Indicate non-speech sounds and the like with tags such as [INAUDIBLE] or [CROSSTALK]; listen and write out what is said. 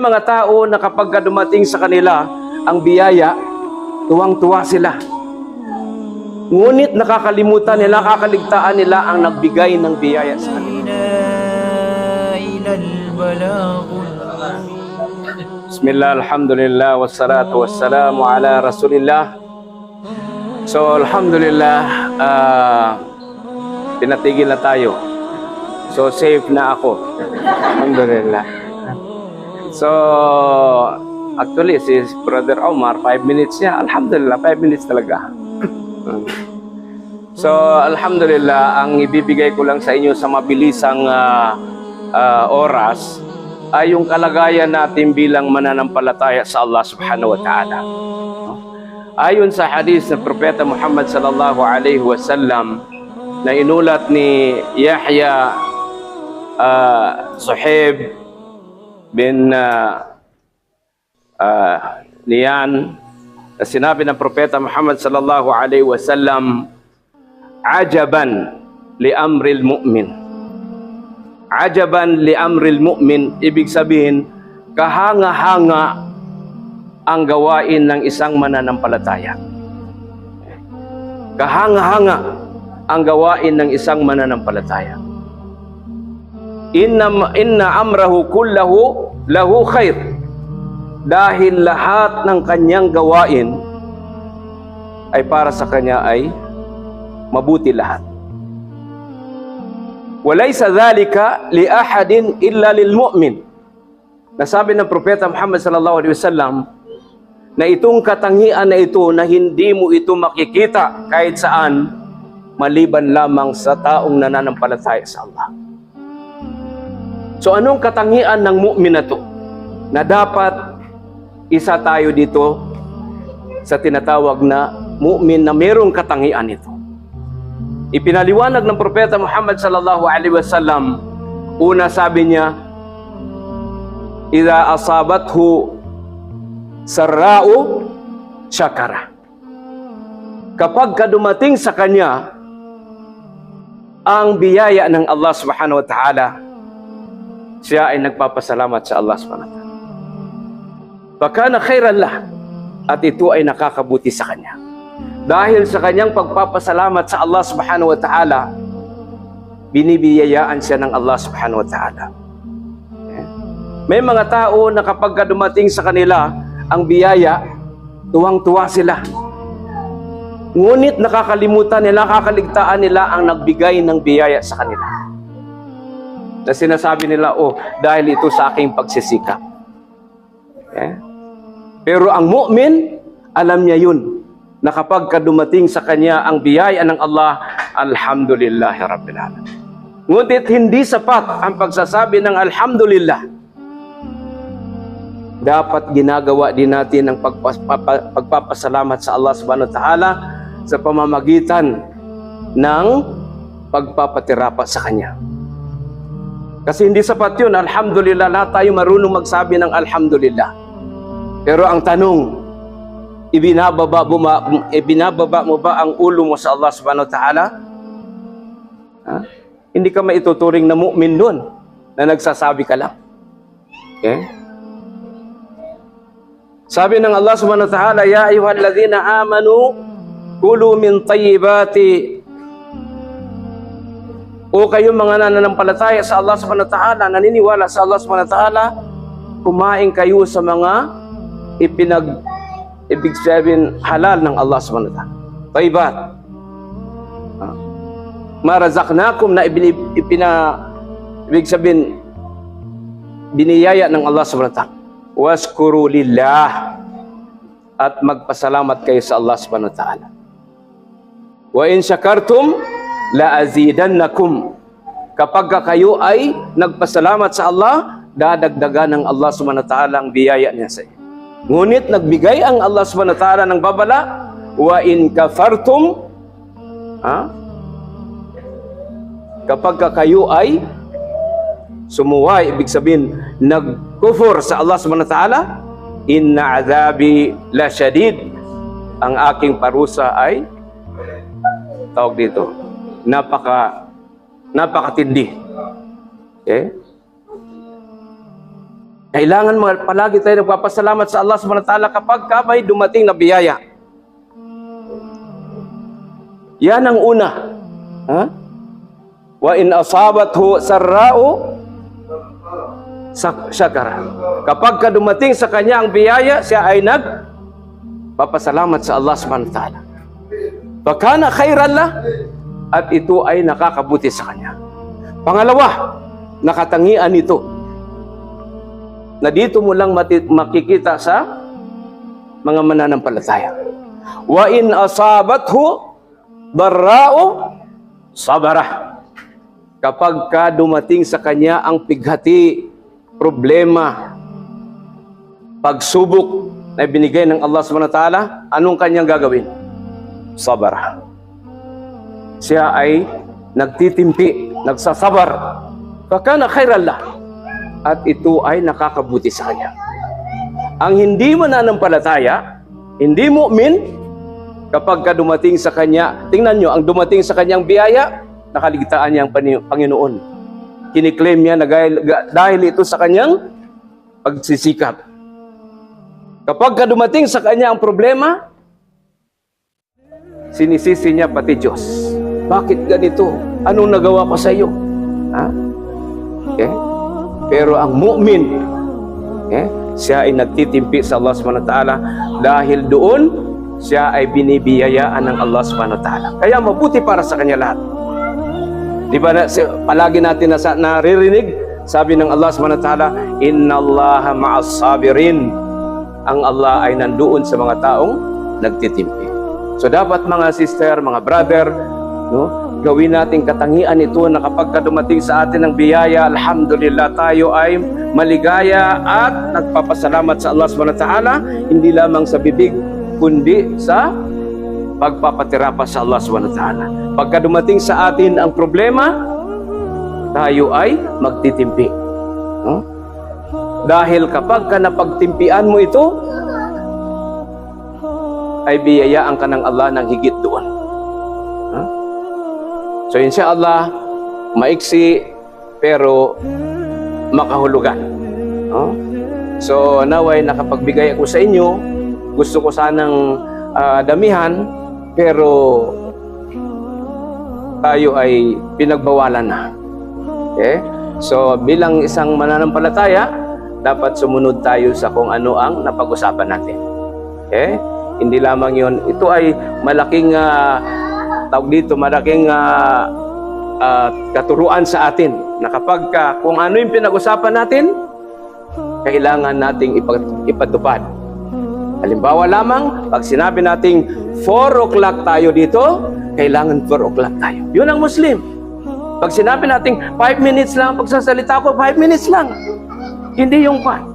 mga tao na kapag dumating sa kanila ang biyaya, tuwang-tuwa sila. Ngunit nakakalimutan nila, kakaligtaan nila ang nagbigay ng biyaya sa kanila. Bismillah, alhamdulillah, wassalatu wassalamu ala rasulillah. So, alhamdulillah, uh, na tayo. So, safe na ako. Alhamdulillah. So, actually, si Brother Omar, 5 minutes niya. Alhamdulillah, 5 minutes talaga. [LAUGHS] So, alhamdulillah, ang ibibigay ko lang sa inyo sa mabilisang ah, ah, oras ay yung kalagayan natin bilang mananampalataya sa Allah subhanahu wa ta'ala. Ayon sa hadis ng Propeta Muhammad sallallahu alaihi wasallam na inulat ni Yahya ah, Suhaib bin uh, Niyan na sinabi ng Propeta Muhammad sallallahu alaihi wasallam ajaban li amril mu'min. Ajaban li amril mu'min ibig sabihin kahanga-hanga ang gawain ng isang mananampalataya. Kahanga-hanga ang gawain ng isang mananampalataya inna inna amrahu kullahu lahu khair dahil lahat ng kanyang gawain ay para sa kanya ay mabuti lahat Walaysa dhalika li ahadin illa lil mu'min. Nasabi ng propeta Muhammad sallallahu alaihi wasallam na itong katangian na ito na hindi mo ito makikita kahit saan maliban lamang sa taong nananampalataya sa Allah. So anong katangian ng mu'min na to? Na dapat isa tayo dito sa tinatawag na mu'min na mayroong katangian ito. Ipinaliwanag ng propeta Muhammad sallallahu alaihi wasallam una sabi niya Idza asabathu sarra'u syakara Kapag kadumating sa kanya ang biyaya ng Allah subhanahu wa ta'ala siya ay nagpapasalamat sa Allah subhanahu wa ta'ala Baka na khairan lah at ito ay nakakabuti sa kanya dahil sa kanyang pagpapasalamat sa Allah subhanahu wa ta'ala, binibiyayaan siya ng Allah subhanahu wa ta'ala. May mga tao na kapag ka dumating sa kanila ang biyaya, tuwang-tuwa sila. Ngunit nakakalimutan nila, nakakaligtaan nila ang nagbigay ng biyaya sa kanila. Na sinasabi nila, oh, dahil ito sa aking pagsisikap. Eh? Pero ang mu'min, alam niya yun na kapag kadumating sa kanya ang biyaya ng Allah, Alhamdulillah Rabbil Alamin. Ngunit hindi sapat ang pagsasabi ng Alhamdulillah. Dapat ginagawa din natin ang pagpapa- pagpapasalamat sa Allah subhanahu wa ta'ala sa pamamagitan ng pagpapatirapa sa Kanya. Kasi hindi sapat yun. Alhamdulillah, lahat tayo marunong magsabi ng Alhamdulillah. Pero ang tanong, ibinababa ba, ibinababa mo ba ang ulo mo sa Allah subhanahu wa ta'ala? Hindi ka maituturing na mu'min doon na nagsasabi ka lang. Okay? Sabi ng Allah subhanahu wa ta'ala, Ya ayuhalladhina amanu, kulu min tayyibati o kayong mga nananampalataya sa Allah subhanahu wa ta'ala, naniniwala sa Allah subhanahu wa ta'ala, kumain kayo sa mga ipinag ibig sabihin halal ng Allah subhanahu wa ta'ala. Tayyibat. Ah. Marazaknakum na ipina ibig sabihin biniyaya ng Allah subhanahu wa ta'ala. Waskuru lillah at magpasalamat kayo sa Allah subhanahu wa ta'ala. Wa in syakartum la azidannakum. Kapag ka kayo ay nagpasalamat sa Allah, dadagdagan ng Allah subhanahu wa ta'ala ang biyaya niya sa iyo. Ngunit nagbigay ang Allah subhanahu wa ta'ala ng babala, wa in kafartum, ha? kapag ka kayo ay sumuway, ibig sabihin, nagkufur sa Allah subhanahu wa ta'ala, inna azabi la syadid, ang aking parusa ay, tawag dito, napaka, napakatindi. Okay? Kailangan mga- palagi tayo nagpapasalamat sa Allah subhanahu wa ta'ala kapag ka may dumating na biyaya. Yan ang una. Ha? Wa in asabathu sarra'u syakara. Kapag ka dumating sa kanya ang biyaya, siya ay nag papasalamat sa Allah subhanahu wa ta'ala. Fakana khairan lah at ito ay nakakabuti sa kanya. Pangalawa, nakatangian ito na dito mo lang makikita sa mga mananampalataya. Wa in asabathu darra'u sabara. Kapag ka dumating sa kanya ang pighati, problema, pagsubok na binigay ng Allah subhanahu ta'ala, anong kanyang gagawin? Sabara. Siya ay nagtitimpi, nagsasabar. Fakana khairan lah. At ito ay nakakabuti sa kanya. Ang hindi mananampalataya, hindi mu'min, kapag ka dumating sa kanya, tingnan nyo, ang dumating sa kanyang biyaya, nakaligtaan niya ang Panginoon. Kiniklaim niya na dahil, dahil ito sa kanyang pagsisikap. Kapag ka dumating sa kanya ang problema, sinisisi niya pati Diyos. Bakit ganito? Anong nagawa ko sa iyo? Ha? Okay? Pero ang mu'min, okay? siya ay nagtitimpi sa Allah ta'ala dahil doon siya ay binibiyayaan ng Allah ta'ala. Kaya mabuti para sa kanya lahat. Di ba na, palagi natin nasa, naririnig, sabi ng Allah ta'ala, Inna Allah ma'as sabirin. Ang Allah ay nandoon sa mga taong nagtitimpi. So dapat mga sister, mga brother, no, gawin nating katangian ito na kapag ka dumating sa atin ng biyaya, alhamdulillah tayo ay maligaya at nagpapasalamat sa Allah ta'ala, hindi lamang sa bibig, kundi sa pagpapatira pa sa Allah ta'ala. Pagka dumating sa atin ang problema, tayo ay magtitimpi. No? Dahil kapag ka napagtimpian mo ito, ay biyayaan ka ng Allah ng higit doon. So inshallah, maiksi pero makahulugan. No? So naway nakapagbigay ako sa inyo. Gusto ko sanang ah, damihan pero tayo ay pinagbawalan na. Okay? So bilang isang mananampalataya, dapat sumunod tayo sa kung ano ang napag-usapan natin. Okay? Hindi lamang yon. Ito ay malaking ah, tawag dito, malaking ah, ah, katuruan sa atin na kapag ka, kung ano yung pinag-usapan natin, kailangan nating ipatupad. Halimbawa lamang, pag sinabi nating 4 o'clock tayo dito, kailangan 4 o'clock tayo. Yun ang Muslim. Pag sinabi nating 5 minutes lang, pagsasalita ko, 5 minutes lang. Hindi yung 5.